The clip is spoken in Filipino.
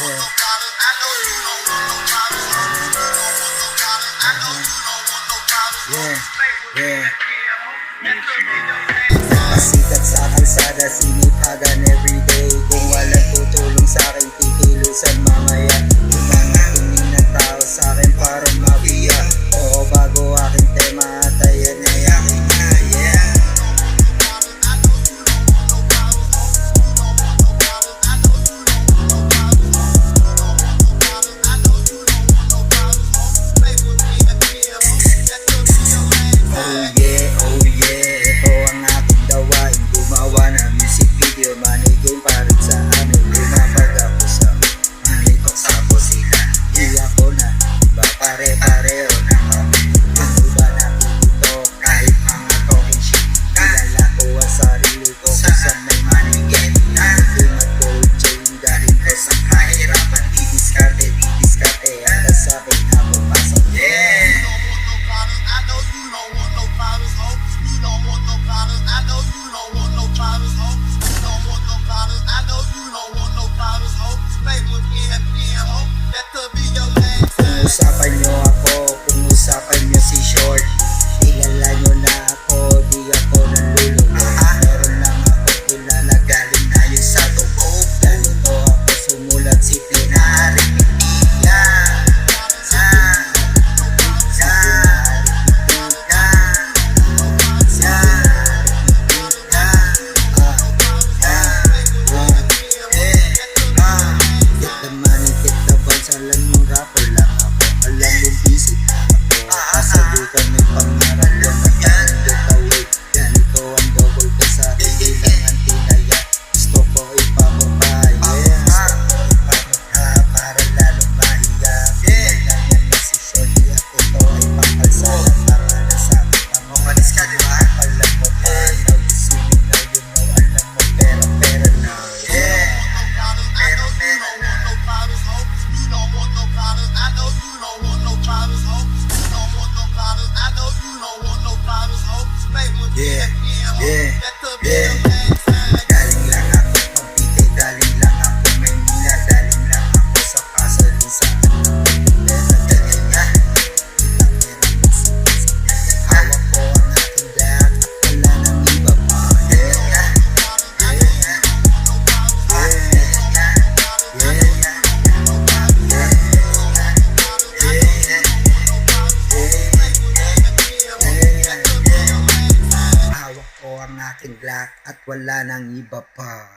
Yeah, Aking black at wala nang iba pa